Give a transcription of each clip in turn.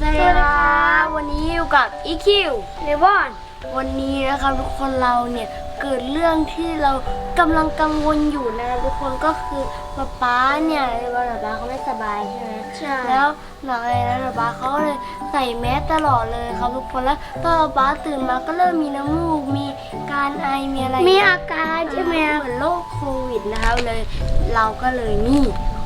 สวัสดีครับวันนี้อยู่กับ EQ เลวอนวันนี้นะครับทุกคนเราเนี่ยเกิดเรื่องที่เรากำลังกังวลอยู่นะครับทุกคนก็คือป๊าป๊าเนี่ยเลวอนป๊าเขาไม่สบายใช่ไหมใช่แล้วหลังจากนั้นป๊าเขาก็เลยใส่แมสตลอดเลยครับทุกคนแล้วตอนป๊าตื่นมาก็เริ่มมีน้ำมูกมีการไอมีอะไรมีอาการใช่ไหมเหมือนโรคโควิดนะครับเลย เราก็เลยนี่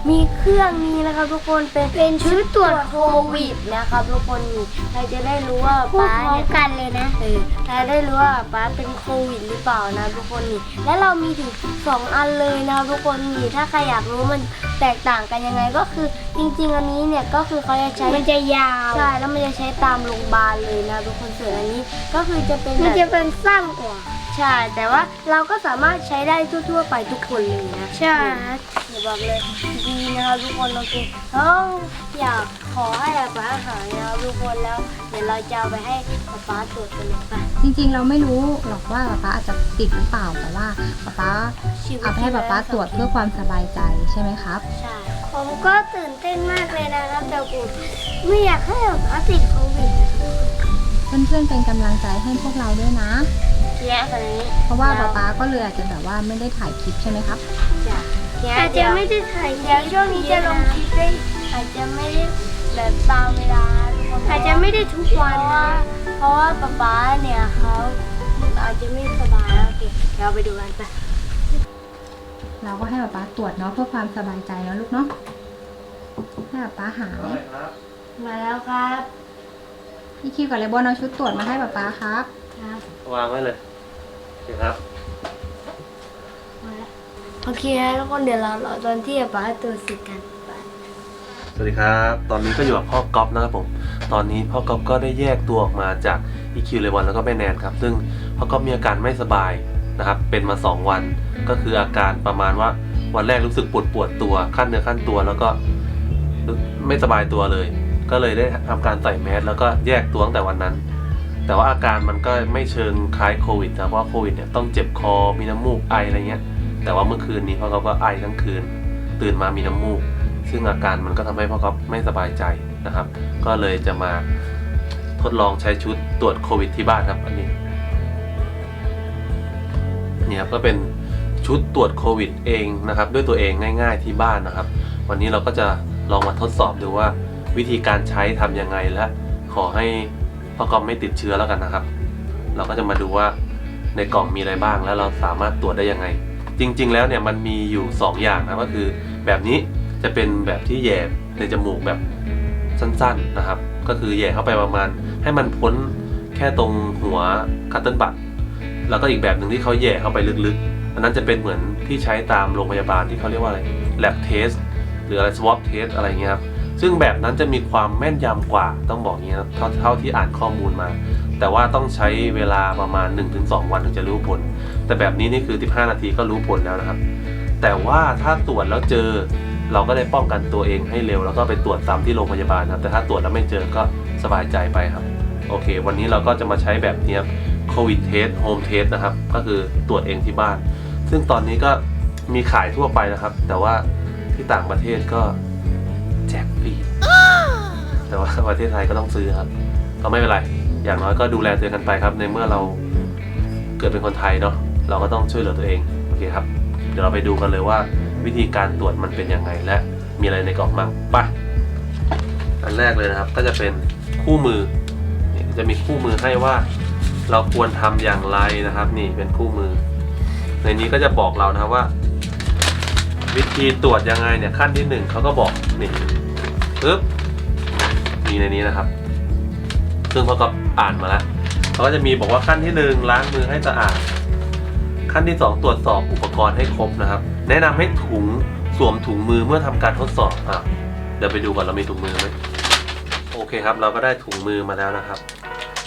มีเครื่องนี้นะครับทุกคนเป็นเป็นชุดตรวจโคโควิวิดดนะครับทุกคนนี่เราจะได้รู้ว่าพูดป้าพร้อเนี่มยกันเลยนะเออเราได้รู้ว่าป้าเป็นโควิดหรือเปล่านะทุกคนนี่และเรามีถึงสองอันเลยนะครับทุกคนนี่ถ้าใครอยากรู้มันแตกต่างกันยังไงก็คือจริง ๆ อันนี้เนี่ยก็คือเขาจะใช้มันจะยาวใช่แล้วมันจะใช้ตามโรงพยาบาลเลยนะทุกคนส่วนอันนี้ก็คือจะเป็นมันแบบจะเป็นสั้นกว่าใช่ แต่ว่าเราก็สามารถใช้ได้ทั่ว ๆ ไปทุกคนเลยนะใช่เดี๋ยวบอกเลยดีนะครับทุกคนโอเคต้องอยากขอให้ป๊าหายนะครับทุกคนแล้ว เดี๋ยวเราจะเอาไปให้ป๊าตรวจกันเลยป่ะ จริงๆ เราไม่รู้หรอกว่าป๊าป๊าอาจจะติดหรือเปล่าแต่ว่าป๊าป๊าชีวิต เอาไปให้ป๊าป๊าตรวจเพื่อความสบายใจใช่ไหมครับ ใช่ ผมก็ตื่นเต้นมากเลยนะครับแต่ผมไม่อยากให้แบบอาติดโควิด เพื่อนๆเป็นกำลังใจให้พวกเราด้วยนะ แย่คนนี้เพราะว่าป๊าป๊าก็เลยอาจจะแบบว่าไม่ได้ถ่ายคลิปใช่ไหมครับ จ้ะแย่อาจเดี๋จะยวไม่ได้ถ่ายเดี๋ยวช่วงนี้จะลงคลิปได้อาจจะไม่ได้แบบตามเวลาทุกคนอาจจะไม่ได้ทุกเพวันราะว่านะเพราะว่าป๊าป๊าเนี่ยเขาอาจจะไม่สบายโอเคเดี๋ยวเราไปดูกันไปเราก็ให้ป๊าป๊าตรวจเนาะเพื่อความสบายใจเนาะลูกเนาะให้ป๊าป๊าหายมาแล้วครับ พี่คิวกับเลบอนเอาชุดตรวจมาให้ป๊าป๊าครับครับวางไว้เลย โอเคครับมาแล้วโอเคนะทุกคนเดี๋ยวเรารอตอนที่ป๊าตัวจเสิกันไปสวัสดีครับ ตอนนี้ก็อยู่กับพ่อก๊อฟนะครับผม ตอนนี้พ่อก๊อฟก็ได้แยกตัวออกมาจาก EQ เลวันแล้วก็แม่แนนครับ ซึ่งพ่อก๊อฟมีอาการไม่สบายนะครับ เป็นมา 2 วัน ก็คืออาการประมาณว่าวันแรกรู้สึกปวดปวดตัวขั้นเนื้อขั้นตัวแล้วก็ไม่สบายตัวเลย ก็เลยได้ทำการใส่แมสแล้วก็แยกตัวตั้งแต่วันนั้น แต่ว่าอาการมันก็ไม่เชิงคล้ายโควิดนะเพราะว่าโควิดเนี่ยต้องเจ็บคอมีน้ำมูกไออะไรเงี้ย แต่ว่าเมื่อคืนนี้พ่อก๊อฟก็ไอทั้งคืน ตื่นมามีน้ำมูก ซึ่งอาการมันก็ทำให้พ่อก๊อฟไม่สบายใจนะครับ ก็เลยจะมาทดลองใช้ชุดตรวจโควิดที่บ้านครับอันนี้เนี่ยครับก็เป็นชุดตรวจโควิดเองนะครับ ด้วยตัวเองง่าย ๆที่บ้านนะครับ วันนี้เราก็จะลองมาทดสอบดูว่าวิธีการใช้ทำยังไงและขอให้ พ่อก๊อฟไม่ติดเชื้อแล้วกันนะครับ เราก็จะมาดูว่าในกล่องมีอะไรบ้างแล้วเราสามารถตรวจได้ยังไง จริง ๆ แล้วเนี่ยมันมีอยู่ 2 อย่างนะก็คือ แบบนี้จะเป็นแบบที่แย่ในจมูกแบบสั้นๆนะครับ ก็คือแย่เข้าไปประมาณ ให้มันพ้นแค่ตรงหัวคัตเติลบัตแล้วก็อีกแบบหนึ่งที่เขาแย่เข้าไปลึกๆ อันนั้นจะเป็นเหมือนที่ใช้ตามโรงพยาบาลที่เขาเรียกว่าอะไร lab test หรืออะไร swab test อะไรเงี้ยครับ ซึ่งแบบนั้นจะมีความแม่นยำกว่าต้องบอกงี้นะเท่าที่อ่านข้อมูลมา แต่ว่าต้องใช้เวลาประมาณ 1-2 วันถึงจะรู้ผล แต่แบบนี้นี่คือ 15 นาทีก็รู้ผลแล้วนะครับ แต่ว่าถ้าตรวจแล้วเจอเราก็ได้ป้องกันตัวเองให้เร็ว แล้วก็ไปตรวจซ้ำที่โรงพยาบาลนะครับ แต่ถ้าตรวจแล้วไม่เจอก็สบายใจไปครับ โอเค วันนี้เราก็จะมาใช้แบบนี้ครับโควิดเทสโฮมเทสนะครับ ก็คือตรวจเองที่บ้าน ซึ่งตอนนี้ก็มีขายทั่วไปนะครับ แต่ว่าที่ต่างประเทศก็ แจกฟรีแต่ว่าประเทศไทยก็ต้องซื้อครับ ก็ไม่เป็นไร อย่างน้อยก็ดูแลตัวเองกันไปครับ ในเมื่อเราเกิดเป็นคนไทยเนาะเราก็ต้องช่วยเหลือตัวเองโอเคครับ เดี๋ยวเราไปดูกันเลยว่า วิธีการตรวจมันเป็นยังไงและมีอะไรในกล่องบ้างไปอันแรกเลยนะครับ ก็จะเป็นคู่มือนี่จะมีคู่มือให้ว่า เราควรทำอย่างไรนะครับ นี่เป็นคู่มือ ในนี้ก็จะบอกเรานะครับว่า วิธีตรวจยังไงเนี่ยขั้นที่หนึ่งเขาก็บอกนี่ปึ๊บมีในนี้นะครับ ซึ่งเขาก็อ่านมาแล้วเขาก็จะมีบอกว่าขั้นที่หนึ่งล้างมือให้สะอาด ขั้นที่สองตรวจสอบอุปกรณ์ให้ครบนะครับ แนะนำให้ถุงสวมถุงมือเมื่อทำการทดสอบอะเดี๋ยวไปดูก่อนเรามีถุงมือไหมโอเคครับ เราก็ได้ถุงมือมาแล้วนะครับ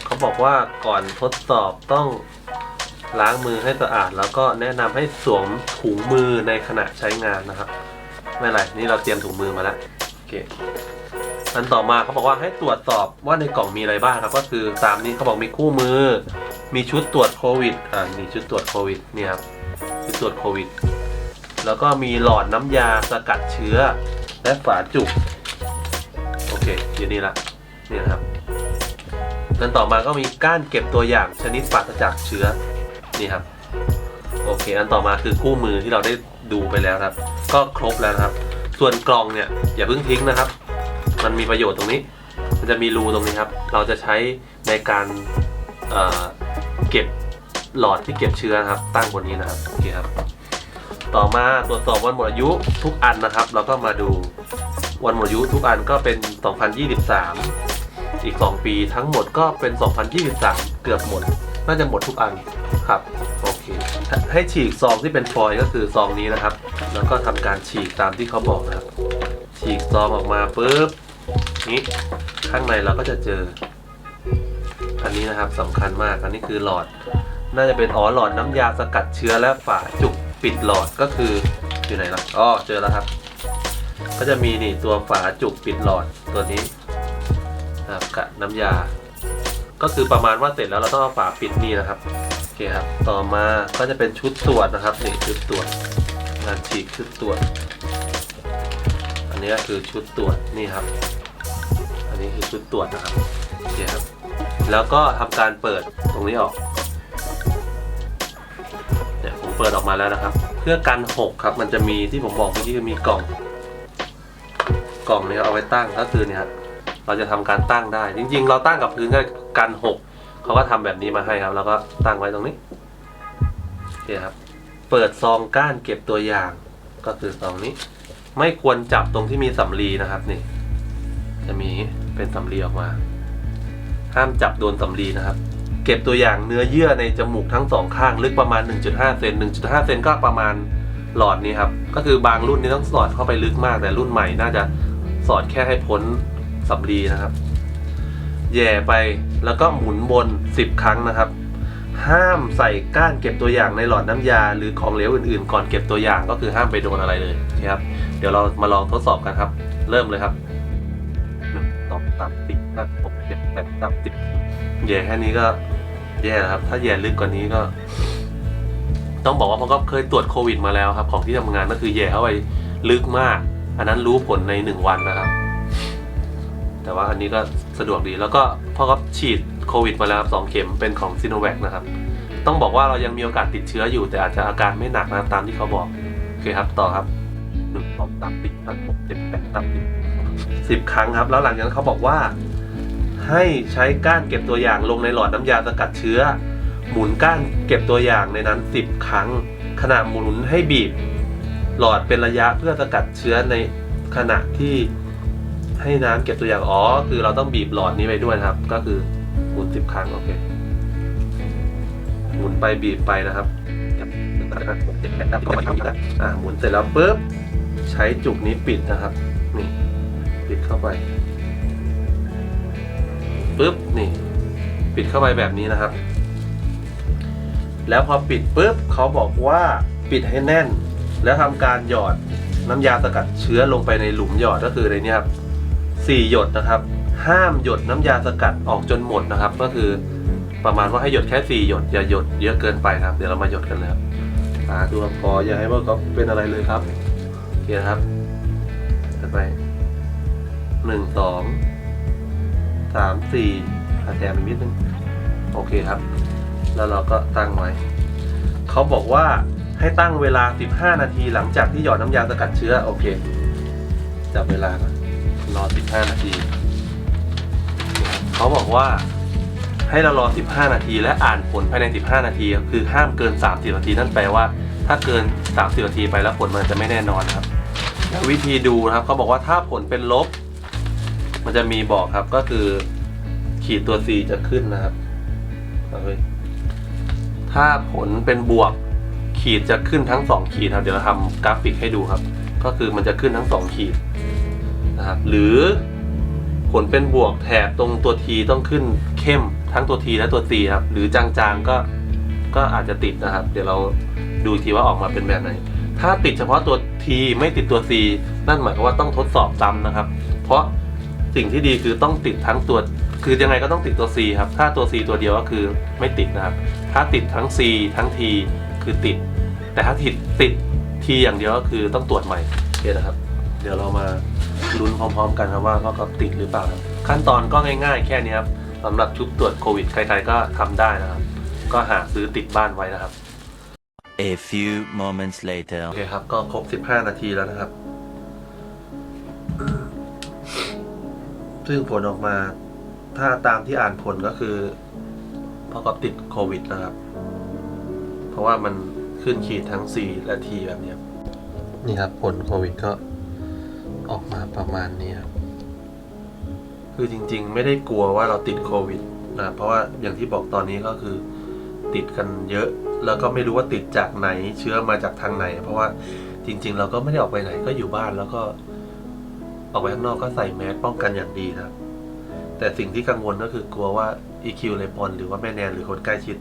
เขาบอกว่าก่อนทดสอบต้อง ล้างมือให้สะอาด แล้วก็แนะนำให้สวมถุงมือในขณะใช้งานนะครับ ไม่ไรนี่เราเตรียมถุงมือมาแล้วโอเคอันต่อมาเขาบอกว่าให้ตรวจสอบว่าในกล่องมีอะไรบ้างครับ ก็คือตามนี้เขาบอกมีคู่มือ มีชุดตรวจโควิดอ่ามีชุดตรวจโควิดนี่ครับชุดตรวจโควิด แล้วก็มีหลอดน้ำยาสกัดเชื้อ และฝาจุกโอเคอยู่นี่ละนี่นะครับกันต่อมาก็มีก้านเก็บตัวอย่างชนิดปราศจากเชื้อ นี่ครับ โอเค อันต่อมาคือคู่มือที่เราได้ดูไปแล้วครับ ก็ครบแล้วนะครับ ส่วนกล่องเนี่ยอย่าเพิ่งทิ้งนะครับ มันมีประโยชน์ตรงนี้ มันจะมีรูตรงนี้ครับ เราจะใช้ในการเเก็บหลอดที่เก็บเชื้อนะครับ ตั้งบนนี้นะครับ โอเคครับ ต่อมาตรวจสอบวันหมดอายุทุกอันนะครับ เราก็มาดูวันหมดอายุทุกอันก็เป็น 2023 อีก 2 ปีทั้งหมดก็เป็น 2023 เกือบหมด น่าจะหมดทุกอันครับโอเคให้ฉีกซองที่เป็นฟอยล์ก็คือซองนี้นะครับ แล้วก็ทำการฉีกตามที่เขาบอกนะครับ ฉีกซองออกมาปุ๊บนี้ข้างในเราก็จะเจอ อันนี้นะครับสำคัญมากอันนี้คือหลอด น่าจะเป็นอ๋อหลอดน้ำยาสกัดเชื้อและฝาจุกปิดหลอดก็คืออยู่ไหนล่ะอ๋อเจอแล้วครับ ก็จะมีนี่ตัวฝาจุกปิดหลอดตัวนี้นะครับกับน้ำยา ก็คือประมาณว่าเสร็จแล้วเราต้องเอาฝาปิดนี่นะครับโอเคครับ ต่อมาก็จะเป็นชุดตรวจนะครับนี่ชุดตรวจงานฉีกชุดตรวจ อันนี้ก็คือชุดตรวจนี่ครับ อันนี้คือชุดตรวจนะครับโอเคครับ แล้วก็ทำการเปิดตรงนี้ออกเนี่ยผมเปิดออกมาแล้วนะครับ เพื่อกันหกครับ มันจะมีที่ผมบอกเมื่อกี้คือมีกล่อง กล่องนี้เอาไว้ตั้งก็คือเนี่ยครับ เราจะทำการตั้งได้ จริง ๆ เราตั้งกับพื้นก็กันหกเขาก็ทำแบบนี้มาให้ครับ แล้วก็ตั้งไว้ตรงนี้โอเคครับ เปิดซองก้านเก็บตัวอย่าง ก็คือซองนี้ ไม่ควรจับตรงที่มีสำลีนะครับนี่ จะมีเป็นสำลีออกมา ห้ามจับโดนสำลีนะครับ เก็บตัวอย่างเนื้อเยื่อในจมูกทั้งสองข้างลึกประมาณ 1.5 เซน1.5 เซนก็ประมาณหลอดนี้ครับ ก็คือบางรุ่นนี่ต้องสอดเข้าไปลึกมากแต่รุ่นใหม่น่าจะสอดแค่ให้พ้น สำลีนะครับ แย่ไปแล้วก็หมุนบน10 ครั้งนะครับ ห้ามใส่ก้านเก็บตัวอย่างในหลอดน้ำยา หรือของเหลวอื่นๆ ก่อนเก็บตัวอย่างก็คือห้ามไปโดนอะไรเลยนะครับ เดี๋ยวเรามาลองทดสอบกันครับ เริ่มเลยครับหนึ่งสองสามสี่ห้าหกเจ็ดแปดเก้าสิบแย่แค่นี้ก็แย่แล้วครับ ถ้าแย่ลึกกว่านี้ก็ ต้องบอกว่าผมก็เคยตรวจโควิดมาแล้วครับ ของที่ทำงานก็คือแย่เข้าไปลึกมาก อันนั้นรู้ผลในหนึ่งวันนะครับ แต่ว่าอันนี้ก็สะดวกดีแล้วก็พ่อก็ฉีดโควิดมาแล้วสองเข็มเป็นของซีโนแวคนะครับ ต้องบอกว่าเรายังมีโอกาสติดเชื้ออยู่ แต่อาจจะอาการไม่หนักนะตามที่เขาบอก โอเคครับต่อครับหนึ่งสองสามสี่ห้าหกเจ็ดแปดเก้าสิบสิบครั้งครับ แล้วหลังจากนั้นเขาบอกว่า ให้ใช้ก้านเก็บตัวอย่างลงในหลอดน้ำยาสกัดเชื้อ หมุนก้านเก็บตัวอย่างในนั้นสิบครั้ง ขณะหมุนให้บีบ หลอดเป็นระยะเพื่อสกัดเชื้อในขณะที่ ให้น้ำเก็บตัวอย่างอ๋อ คือเราต้องบีบหลอดนี้ไปด้วยนะครับ ก็คือหมุนสิบครั้งโอเคหมุนไปบีบไปนะครับอ่าหมุนเสร็จแล้วปุ๊บใช้จุกนี้ปิดนะครับ นี่ ปิดเข้าไปปุ๊บนี่ ปิดเข้าไปแบบนี้นะครับ แล้วพอปิดปุ๊บเขาบอกว่าปิดให้แน่น แล้วทำการหยอดน้ำยาสกัดเชื้อลงไปในหลุมหยอดก็คือในนี้ครับ สี่หยดนะครับ ห้ามหยดน้ำยาสกัดออกจนหมดนะครับ ก็คือประมาณว่าให้หยดแค่สี่หยดอย่าหยดเยอะเกินไปครับ เดี๋ยวเรามาหยดกันเลยครับสาธุครับขออย่าให้ว่าก็เป็นอะไรเลยครับโอเคนะครับถัดไปหนึ่งสองสามสี่อาแถมอีกนิดนึงโอเคครับ แล้วเราก็ตั้งไว้เขาบอกว่าให้ตั้งเวลา 15 นาทีหลังจากที่หยอดน้ำยาสกัดเชื้อ โอเค จับเวลาก่อน รอ 15 นาที เขาบอกว่าให้เรารอ 15 นาที และอ่านผลภายใน 15 นาที คือห้ามเกิน 30 นาที นั่นแปลว่า ถ้าเกิน 30 นาทีไปแล้วผลมันจะไม่แน่นอนครับ วิธีดูนะครับเขาบอกว่าถ้าผลเป็นลบ มันจะมีบอกครับก็คือ ขีดตัว C จะขึ้นนะครับถ้าผลเป็นบวก ขีดจะขึ้นทั้ง 2 ขีดครับ เดี๋ยวเราทำกราฟิกให้ดูครับ ก็คือมันจะขึ้นทั้ง 2 ขีด นะครับ หรือผลเป็นบวกแถบตรงตัว T ต้องขึ้นเข้มทั้งตัว T และตัว C ครับ หรือจางๆก็ก็อาจจะติดนะครับ เดี๋ยวเราดูทีว่าออกมาเป็นแบบไหน ถ้าติดเฉพาะตัว T ไม่ติดตัว C นั่นหมายความว่าต้องทดสอบซ้ำนะครับ เพราะสิ่งที่ดีคือต้องติดทั้งตัว คือยังไงก็ต้องติดตัว C ครับ ถ้าตัว C ตัวเดียวก็คือไม่ติดนะครับ ถ้าติดทั้ง C ทั้ง T คือติด แต่ถ้าติดติด T อย่างเดียวก็คือต้องตรวจใหม่โอเคนะครับ เดี๋ยวเรามาลุ้นพร้อมๆ กันครับว่าพ่อก๊อฟติดหรือเปล่าครับขั้นตอนก็ง่ายๆ แค่นี้ครับสำหรับชุดตรวจโควิดใครๆก็ทำได้นะครับ ก็หาซื้อติดบ้านไว้นะครับ A few moments later. โอเคครับ ก็ครบ 15 นาทีแล้วนะครับ ซึ่งผลออกมา ถ้าตามที่อ่านผลก็คือพ่อก็ติดโควิดนะครับ เพราะว่ามันขึ้นขีดทั้ง4และ T แบบนี้ครับนี่ครับ ผลโควิดก็ ออกมาประมาณนี้ครับคือจริง ๆ ไม่ได้กลัวว่าเราติดโควิดนะเพราะว่าอย่างที่บอกตอนนี้ก็คือ ติดกันเยอะ แล้วก็ไม่รู้ว่าติดจากไหนเชื้อมาจากทางไหน เพราะว่าจริง ๆ เราก็ไม่ได้ออกไปไหนก็อยู่บ้านแล้วก็ ออกไปข้างนอกก็ใส่แมสป้องกันอย่างดีนะแต่สิ่งที่กังวลก็คือกลัวว่า EQ เลปอนหรือว่าแม่แนนหรือคนใกล้ชิด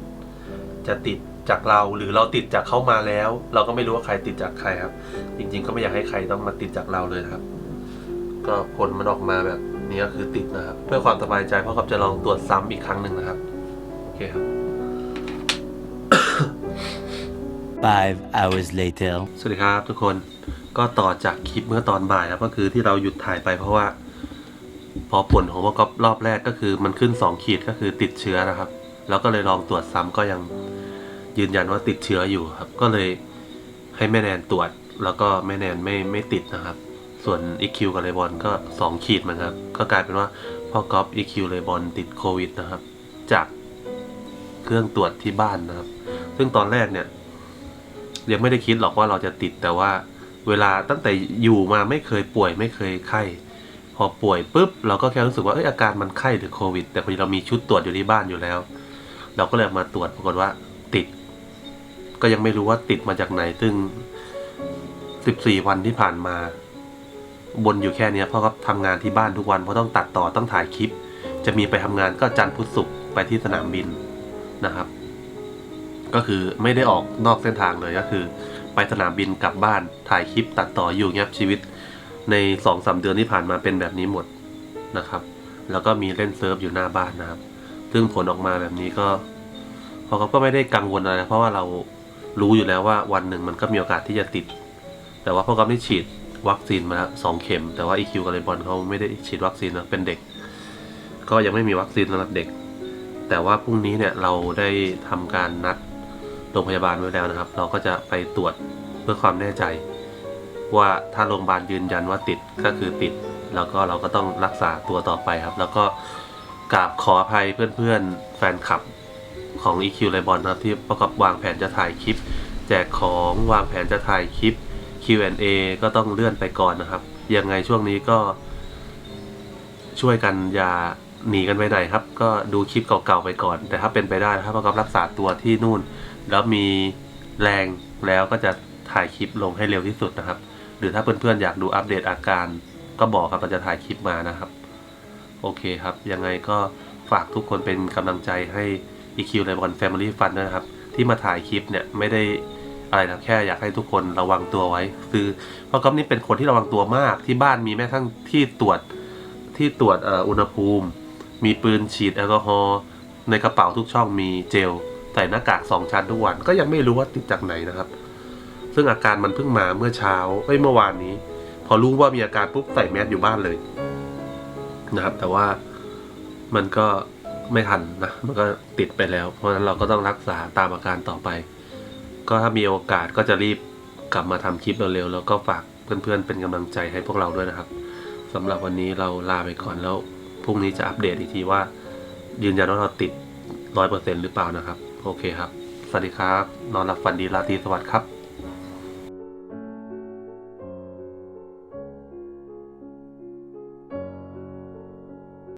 จะติดจากเราหรือเราติดจากเขามาแล้ว เราก็ไม่รู้ว่าใครติดจากใครครับ จริง ๆ ก็ไม่อยากให้ใครต้องมาติดจากเราเลยนะครับ ก็ผลมันออกมาแบบนี้ก็คือติดนะครับ เพื่อความสบายใจพ่อกับจะลองตรวจซ้ำอีกครั้งหนึ่งนะครับ โอเคครับ Five hours later. สวัสดีครับทุกคนก็ต่อจากคลิปเมื่อตอนบ่ายครับก็คือที่เราหยุดถ่ายไปเพราะว่า พอผลของพ่อก๊อฟรอบแรกก็คือมันขึ้น 2 ขีดก็คือติดเชื้อนะครับ แล้วก็เลยลองตรวจซ้ำก็ยังยืนยันว่าติดเชื้ออยู่ครับ ก็เลยให้แม่แนนตรวจแล้วก็แม่แนนไม่ไม่ติดนะครับ ส่วน EQ กับเลบอนก็ 2 ขีดเหมือนกันครับ ก็กลายเป็นว่าพ่อก๊อฟ EQ เลบอนติดโควิดนะครับ จากเครื่องตรวจที่บ้านนะครับ ซึ่งตอนแรกเนี่ย ยังไม่ได้คิดหรอกว่าเราจะติดแต่ว่าเวลาตั้งแต่อยู่มาไม่เคยป่วยไม่เคยไข้ พอป่วยปุ๊บ เราก็แค่รู้สึกว่าเอยอาการมันไข้หรือโควิด แต่พอดีเรามีชุดตรวจอยู่ที่บ้านอยู่แล้ว เราก็เลยมาตรวจปรากฏว่าติด ก็ยังไม่รู้ว่าติดมาจากไหนซึ่ง 14 วันที่ผ่านมา บนอยู่แค่เนี้ยเพราะก็ทำงานที่บ้านทุกวันเพราะต้องตัดต่อต้องถ่ายคลิป จะมีไปทำงานก็จันทร์พุธศุกร์ไปที่สนามบินนะครับ ก็คือไม่ได้ออกนอกเส้นทางเลยก็คือ ไปสนามบินกลับบ้านถ่ายคลิป ตัดต่ออยู่เงียบชีวิต ในสองสามเดือนที่ผ่านมาเป็นแบบนี้หมดนะครับ แล้วก็มีเล่นเซิร์ฟอยู่หน้าบ้านนะครับ ซึ่งผลออกมาแบบนี้ก็พอเขาก็ไม่ได้กังวลอะไรเพราะว่าเรารู้อยู่แล้วว่าวันหนึ่งมันก็มีโอกาสที่จะติด แต่ว่าพอเขาได้ฉีด วัคซีนมาแล้วสองเข็ม แต่ว่า EQ กับเลบอนเขาไม่ได้ฉีดวัคซีนนะเป็นเด็ก ก็ยังไม่มีวัคซีนสำหรับเด็ก แต่ว่าพรุ่งนี้เนี่ยเราได้ทำการนัดโรงพยาบาลไว้แล้วนะครับ เราก็จะไปตรวจเพื่อความแน่ใจ ว่าถ้าโรงพยาบาลยืนยันว่าติดก็คือติด แล้วก็เราก็ต้องรักษาตัวต่อไปครับ แล้วก็กราบขออภัยเพื่อนๆแฟนคลับของ EQ ไลบอลนะครับที่ประกอบวางแผนจะถ่ายคลิป แจกของวางแผนจะถ่ายคลิป Q&A ก็ต้องเลื่อนไปก่อนนะครับ ยังไงช่วงนี้ก็ ช่วยกันอย่าหนีกันไปไหนครับ ก็ดูคลิปเก่าๆไปก่อน แต่ถ้าเป็นไปได้ถ้าประกอบรักษาตัวที่นู่น แล้วมีแรงแล้วก็จะถ่ายคลิปลงให้เร็วที่สุดนะครับ หรือถ้าเพื่อนๆอยากดูอัปเดตอาการ ก็บอกครับเราจะถ่ายคลิปมานะครับ โอเคครับ ยังไงก็ฝากทุกคนเป็นกำลังใจให้ EQ ในบอล Family Fun ด้วยนะครับ ที่มาถ่ายคลิปเนี่ยไม่ได้ อะไรนะแค่อยากให้ทุกคนระวังตัวไว้ คือพราะก๊อฟนี่เป็นคนที่ระวังตัวมากที่บ้านมีแม้ทั่งที่ตรวจที่ตรวจอุณหภูมิ มีปืนฉีดแอลกอฮอล์ในกระเป๋าทุกช่องมีเจลใส่หน้ากากสองชั้นทุกวันก็ยังไม่รู้ว่าติดจากไหนนะครับ ซึ่งอาการมันเพิ่งมาเมื่อเช้าเอ้ยเมื่อวานนี้ พอรู้ว่ามีอาการปุ๊บใส่แมสอยู่บ้านเลยนะครับ แต่ว่ามันก็ไม่ทันนะ มันก็ติดไปแล้ว เพราะฉะนั้นเราก็ต้องรักษาตามอาการต่อไป ก็ถ้ามีโอกาสก็จะรีบกลับมาทำคลิปเร็วๆแล้วก็ฝากเพื่อนๆเป็นกำลังใจให้พวกเราด้วยนะครับสำหรับวันนี้เราลาไปก่อนแล้วพรุ่งนี้จะอัปเดตอีกทีว่า ยืนยันว่าเราติดร้อยเปอร์เซ็นหรือเปล่านะครับ โอเคครับ สวัสดีครับ นอนหลับฝันดีราตรีสวัสดิ์ครับ